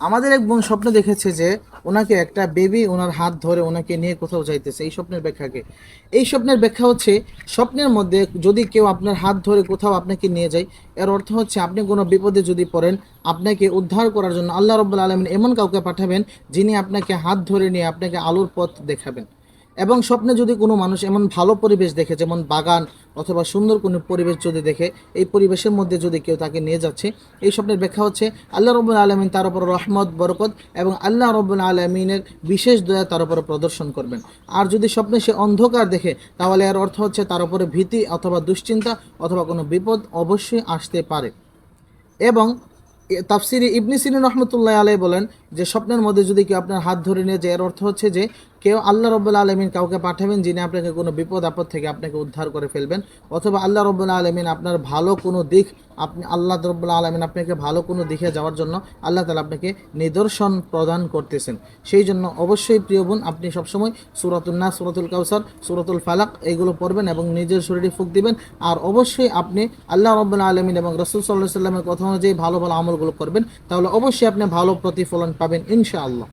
আমাদের এক বোন স্বপ্ন দেখেছে যে ওনাকে একটা বেবি ওনার হাত ধরে ওনাকে নিয়ে কোথাও যাইতেছে, এই স্বপ্নের ব্যাখ্যাকে। এই স্বপ্নের ব্যাখ্যা হচ্ছে, স্বপ্নের মধ্যে যদি কেউ আপনার হাত ধরে কোথাও আপনাকে নিয়ে যায়, এর অর্থ হচ্ছে আপনি কোনো বিপদে যদি পড়েন, আপনাকে উদ্ধার করার জন্য আল্লাহ রব্বুল আলমিন এমন কাউকে পাঠাবেন যিনি আপনাকে হাত ধরে নিয়ে আপনাকে আলোর পথ দেখাবেন। এবং স্বপ্নে যদি কোনো মানুষ এমন ভালো পরিবেশ দেখে, যেমন বাগান অথবা সুন্দর কোনো পরিবেশ যদি দেখে, এই পরিবেশের মধ্যে যদি কেউ তাকে নিয়ে যাচ্ছে, এই স্বপ্নের ব্যাখ্যা হচ্ছে, আল্লাহ রব্বুল আলমিন তার উপর রহমত, বরকত এবং আল্লাহ রব্বুল আলমিনের বিশেষ দয়া তার উপরে প্রদর্শন করবেন। আর যদি স্বপ্নে সে অন্ধকার দেখে, তাহলে এর অর্থ হচ্ছে তার উপরে ভীতি অথবা দুশ্চিন্তা অথবা কোনো বিপদ অবশ্যই আসতে পারে। এবং তাফসিরে ইবনি রহমতুল্লাহ আলাই বলেন যে, স্বপ্নের মধ্যে যদি কেউ আপনার হাত ধরে নিয়ে যায় এর অর্থ হচ্ছে যে কেউ আল্লাহ রব্বুল্লা আলমিন কাউকে পাঠাবেন যিনি আপনাকে কোনো বিপদ আপদ থেকে আপনাকে উদ্ধার করে ফেলবেন, অথবা আল্লাহ রব্বুল্লা আলমিন আপনার ভালো কোনো দিক, আপনি আল্লাহ রব্বুল্লা আলমিন আপনাকে ভালো কোনো দিকে যাওয়ার জন্য আল্লাহ তালা আপনাকে নিদর্শন প্রদান করতেছেন। সেই জন্য অবশ্যই প্রিয় বোন, আপনি সবসময় সুরাতুন্না সুরাতুল কাউসার সুরাতুল ফালাক এইগুলো পড়বেন এবং নিজের শরীরে ফুক দিবেন। আর অবশ্যই আপনি আল্লাহ রব্বুল্লা আলমিন এবং রসুল সাল্লাহ সাল্লামের কথা অনুযায়ী ভালো ভালো আমলগুলো করবেন, তাহলে অবশ্যই আপনি ভালো প্রতিফলন পাবেন ইনশাআল্লাহ।